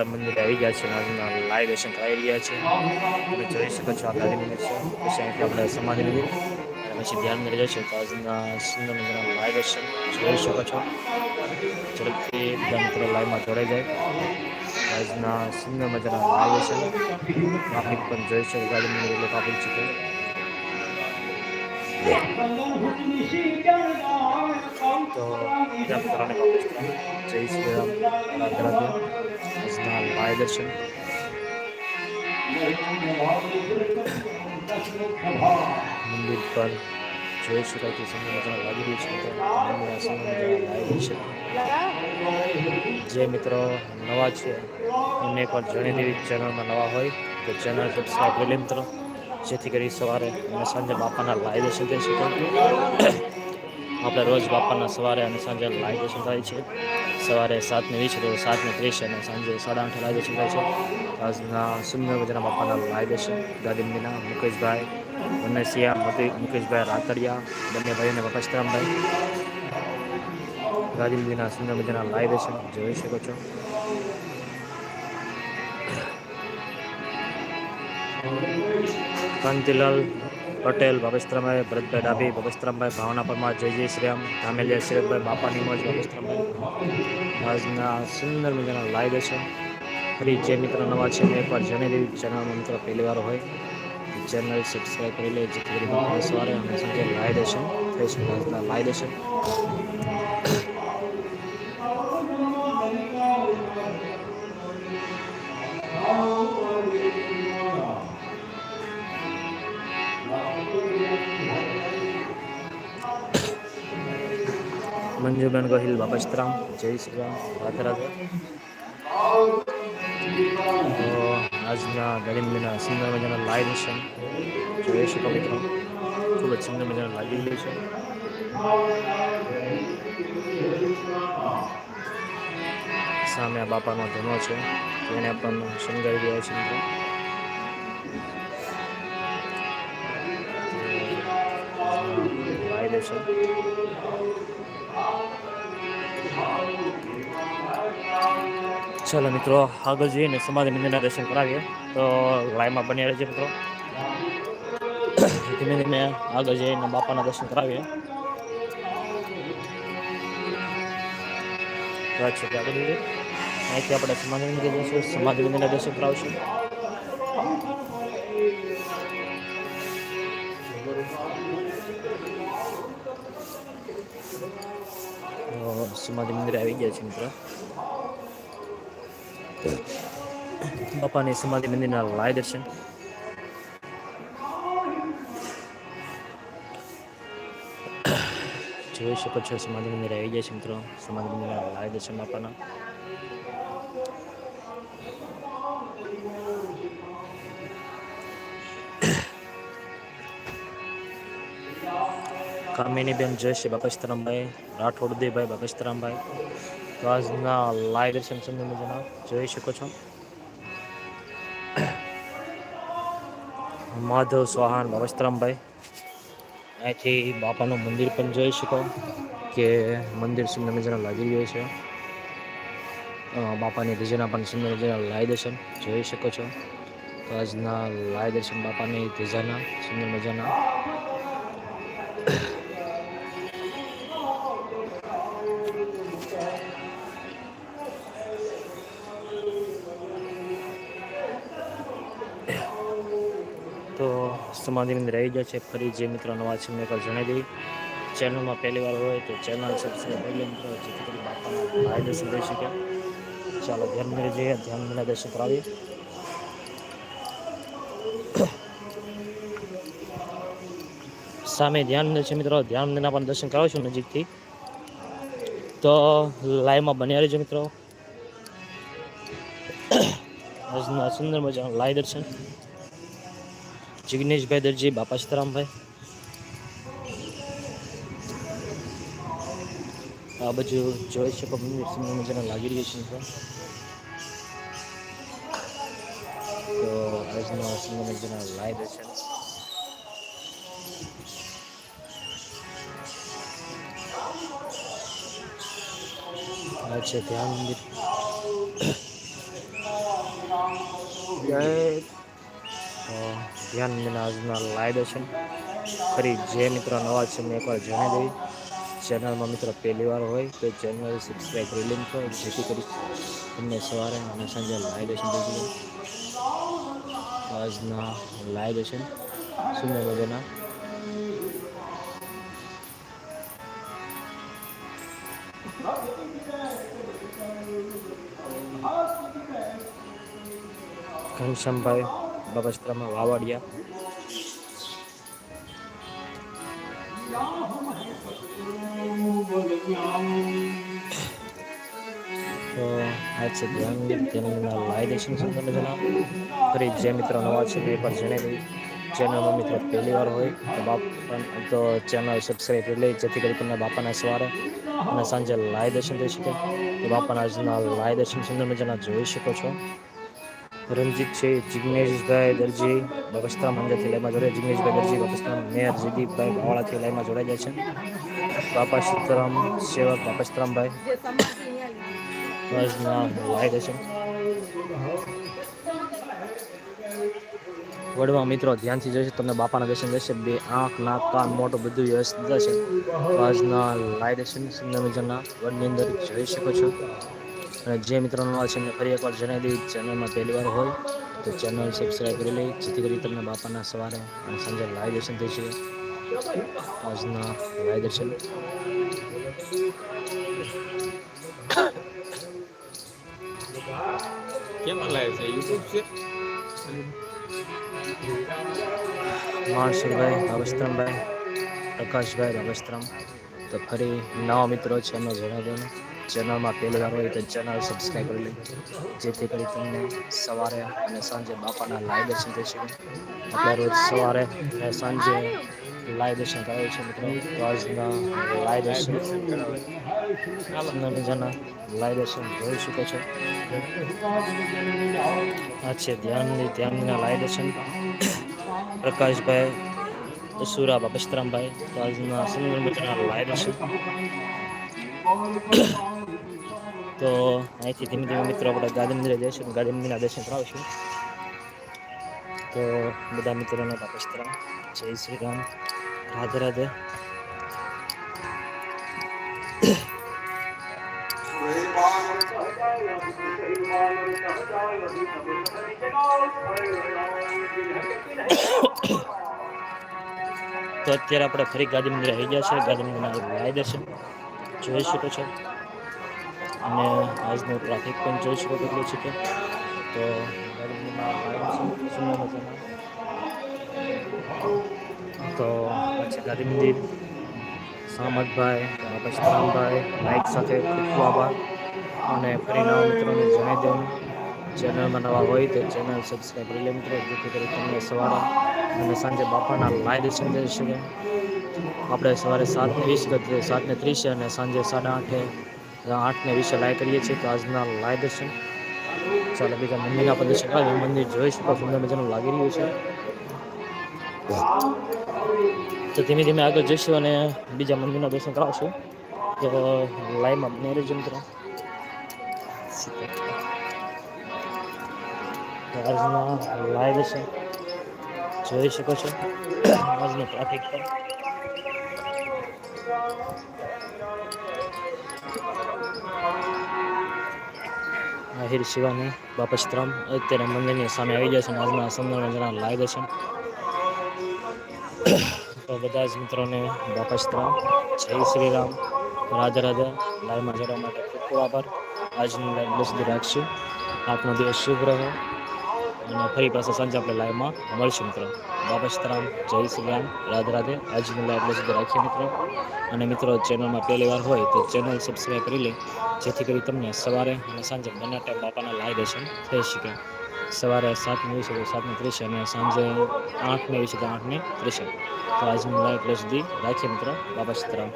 આપણે મંદિરે આવી ગયા છીએ આજના લાઈવ દર્શન કરાવી રહ્યા છે. તમે જોઈ શકો છો આ મંદિર છે. પછી અહીંથી આપણે સમાધિ અને પછી ધ્યાન મંદિર જશે તો આજના સુંદર મજાના લાઈવ દર્શન જોઈ શકો છો. ઝડપથી બધા મિત્રો લાઈવમાં જોડાઈ જાય. આજના સુંદર મજાના લાઈવ દર્શન ટ્રાફિક પણ જોઈ શકો ગાડી મંદિર એટલે ટ્રાફિક છે. તો જય શ્રી રામ. રાધે રાધે આજના લાઈવ દર્શન મંદિર પર જોઈ શકાય કે મજાના લાગી રહ્યું છે. સુંદર મજાના જે મિત્રો નવા છે, એમને પણ જણાવી દેવી ચેનલમાં નવા હોય તો ચેનલ સબસ્ક્રાઈબ કરી મિત્રો. જેથી કરી સવારે અને સાંજે બાપાના લાઈવ દર્શન થઈ શકે. આપણે રોજ બાપાના સવારે અને સાંજે લાઈવ દર્શન થાય છે. સવારે સાતને વીસ તો સાતને ત્રીસ અને સાંજે સાડા આઠે લાઈવ દર્શન થાય છે. આજના સુંદર મજાના બાપાના દર્શન ગાંધીનગરના મુકેશભાઈ વનસિયા મુકેશભાઈ રાતડિયા, બંને ભાઈઓને વપસ્તરામભાઈ ગાંધીનગરના સુંદર મજાના લાઈવ દર્શન જોઈ શકો છો. કાંતિલાલ પટેલ ભવેશ્રમભાઈ ભરતભાઈ ડાભી ભવેશ્રમભાઈ ભાવના પરમાર, જય જય શ્રીરામ ધામેલિયા શિરકભાઈ બાપાની મોજ ભવેશ્રમભાઈ આજના સુંદર મજાના લાઈવ છે. ફરી જે મિત્રો નવા છે મેં એકવાર જણાવી દેવી મિત્રો પહેલી વાર હોય ચેનલ સબસ્ક્રાઈબ કરી લે જેથી કરીને સવારે અને સાંજે લાઈવ દર્શન ફેસબુક લાઈવ દર્શન મંજુબેન ગોહિલ બાપસ્તરામ જય શ્રી રામ. રાધે રાધે. આજના મહિના સુંદર મજાના લાઈવ છે. જોઈ શકો મિત્રો. ખૂબ જ સુંદર મજાના લાગી રહ્યું છે. સામે આ બાપાનો ધનો છે. એને પણ શણગારી રહ્યા છે મિત્રો. લાઈવ દર્શન ચાલો મિત્રો, આગળ જઈને સમાધિ મંદિરના દર્શન કરાવીએ. તો લાઈવમાં બની રહેજે મિત્રો. ધીમે ધીમે આગળ જઈને બાપાના દર્શન કરાવીએ. આગળ જઈએ. અહીંથી આપણે સમાધિ મંદિર જઈશું. સમાધિ મંદિરના દર્શન કરાવશું. સમાધિ મંદિરે આવી ગયા છે મિત્રો. બાપાની સમાધિ મંદિરના લાય દર્શન. જોઈ શકો છો સમાધિ મંદિર આવી ગયા છે મિત્રો. સમાધિ મંદિરના લાય દર્શન બાપાના કામિની બેન બકસ્તરામભાઈ રાઠોડદેભાઈ બકસ્તરામભાઈ. તો આજના લાઈવ દર્શન સુંદર જણાવ જોઈ શકો છો. માધવ સોહાન બકસ્તરામભાઈ. અહીંથી બાપાનું મંદિર પણ જોઈ શકો કે મંદિર સુંદર મજાના લાગી રહ્યું છે. બાપાની ધજાના પણ સુંદર મજાના લાય દર્શન જોઈ શકો છો. તો આજના લાય દર્શન બાપાની ધજાના સુંદર મજાના. તો સમાધિની અંદર આવી જાય છે. ફરી જે મિત્રો નવા છે મેં કાલ જણાવી દઈ ચેનલમાં પહેલી વાર હોય તો ચેનલ સબસ્ક્રાઈબ કરી લે મિત્રો. જેથી કરી બાપાના ફાયદો થઈ શકે. ચાલો, ધ્યાન મંદિરે જઈએ. ધ્યાન મંદિરના દર્શન કરાવીએ. સામે ધ્યાન મંદિર છે મિત્રો. ધ્યાન મંદિરના પણ દર્શન કરાવશું નજીકથી. તો લાઈવમાં બન્યા રહેજો મિત્રો. આજના સુંદર મજાનું લાઈવ દર્શન. જિગ્નેશભાઈ દરજી, બાપા સીતારામભાઈ આ બાજુ જોઈ શકો મંદિર સુંદર મજાના લાગી રહ્યું છે મિત્રો. તો આજના સુંદર મજાના લાઈવ દર્શન આ છે ધ્યાન મંદિર. જય તો ધ્યાન વિના આજના લાઈવ છે. ફરી જે મિત્રો નવા છે, મેં એકવાર જણાવી દઈ ચેનલમાં મિત્રો પહેલીવાર હોય તો ચેનલ સબસ્ક્રાઈબ કરી લિંક કરો જેથી કરી તમને સવારે અને સાંજે થઈ શકે આજના લાઈવ દર્શન સુંદર મજાના ઘનશ્યામભાઈ. બાબસ્ત્રામાં વાવાડિયા. તો આ છે ધ્યાન ચેનલના લાઈવ દર્શન તમને જણાવો. ફરી જે મિત્રો નવા છે તે પણ જણાવી ચેનલમાં મિત્રો પહેલી વાર હોય, તો બાપ તો ચેનલ સબસ્ક્રાઈબ કરી લે, જેથી કરી તમને બાપાના સવારે અને સાંજે લાઈવ દર્શન થઈ શકે. તો બાપાના આજના લાઈવ દર્શન સુંદર મજાના જોઈ શકો છો. રણજીત છે, જિગ્નેશભાઈ દરજી બગસ્તા અંદરથી લાઈમાં જોડે જિગ્નેશભાઈ દરજી બગસ્તા મેયર જયદીપભાઈ બાવાળાથી લાઈમાં જોડાઈ જાય છે. બાપા સીતારામ સેવક બાપસ્તરામભાઈ લાઈવ દર્શન વડવા મિત્રો, ધ્યાનથી જોઈશે તમને બાપાના દર્શન થશે બે આંખ, નાક, કાન મોટું બધું વ્યવસ્થિત તો આજના લાઈવ દર્શન સુંદર મજાના વડની અંદર જોઈ શકો છો. અને જે મિત્રોનો આ છે ફરી એકવાર જણાવી દઈ ચેનલમાં પહેલી વાર હોય તો ચેનલ સબસ્ક્રાઈબ કરી લઈ જેથી કરી તમને બાપાના સવારે અને સાંજે લાઈવ દર્શન થઈ શકે. આજના લાઈવ દર્શન. કેમાં લાવે છે? યુટ્યુબ છે? માણસિંહભાઈ બાબસ્ત્રમભાઈ પ્રકાશભાઈ બાબસ્ત્રમ તો ફરી નવા મિત્રો છે એમને જણાવી દઉં ચેનલમાં પહેલી વાર હોય તો ચેનલ સબસ્ક્રાઈબ કરી લે. જેથી કરી તમને સવારે અને સાંજે બાપાના લાઈવ દર્શન થઈ શકે. આપણે રોજ સવારે અને સાંજે લાઈવ દર્શન કરાવે છે મિત્રો. તો આજના લાઈવ દર્શન મજાના લાઈવ દર્શન જોઈ શકો છો. આ છે ધ્યાનની, ધ્યાનના લાઈવ દર્શન. પ્રકાશભાઈ સુરા બાપસ્તરામભાઈ તો આજના સુંદર મિત્રના લાઈવ દર્શન. તો અહીંથી ધીમે ધીમે મિત્રો આપણે ગાંધી મંદિરે જઈશું ગાંધી મંદિરના દર્શન કરાવીશું. તો બધા મિત્રોને બાપસ્તરામ જય શ્રી રામ, રાધે રાધે. તો અત્યારે આપણે ફરી ગાંધી મંદિરે આવી ગયા છે ગાંધી મંદિરના લાઈ દર્શન. જોઈ શકો છો. અને આજનો ટ્રાફિક પણ જોઈ શકો કેટલો છે કે તો તો પછી ગાંધી મંદિર, સામતભાઈ પછી રામભાઈ લાઈક સાથે ખૂબ ખૂબ આભાર. અને ફરી નવા મિત્રોને જણાવી દઉં, ચેનલમાં નવા હોય તો ચેનલ સબસ્ક્રાઈબ કરી લે મિત્રો, જેથી કરી તમને સવારે અને સાંજે બાપાના લાઈવ દર્શન કરી શકે આપણે સવારે સાતને વીસ સાતને ત્રીસે અને સાંજે સાડા આઠે આઠને વીસે લાય કરીએ છીએ તો આજના લાય દર્શન. ચાલો બીજા મંદિરના પણ દર્શન કરાવીએ. મંદિર જોઈ શકો સુંદર મજાનું લાગી રહ્યું છે. તો ધીમે ધીમે આગળ જઈશું અને બીજા મંદિરના દર્શન કરાવશું. તો લાઈવમાં બને રહેજો મિત્રો. આજના લાઈવ દર્શન. જોઈ શકો છો. આજનું ટ્રાફિક પણ આહિર શિવાની બાપશ્રમ અત્યારે મંદિરની સામે આવી ગયા છે આજના સુંદર મજાના લાગે છે. તો બધા જ મિત્રોને બાપશ્રમ જય શ્રી રામ રાધે રાધે. લાઈવમાં જોડવા માટે ખૂબ ખૂબ આભાર. આજની લાઈવ સુધી રાખશું. આપનો દિવસ શુભ રહે. અને ફરી પાછા સાંજે આપણે લાઈવમાં મળશું મિત્રો. બાપસ્તરામ જય શ્રી રામ, રાધે રાધે. આજની લાઈવ એટલે સુધી રાખીએ મિત્રો. અને મિત્રો ચેનલમાં પહેલી વાર હોય તો ચેનલ સબસ્ક્રાઈબ કરી લે, જેથી કરી તમને સવારે અને સાંજે બંને ટાઈમ બાપાના લાઈવ દર્શન થઈ શકે સવારે સાતને વીસે તો સાતને ત્રીસે અને સાંજે આઠને વીસે તો આઠને ત્રીસે. તો આજની લાઈવ એટલે સુધી રાખીએ મિત્રો. બાપા સીતારામ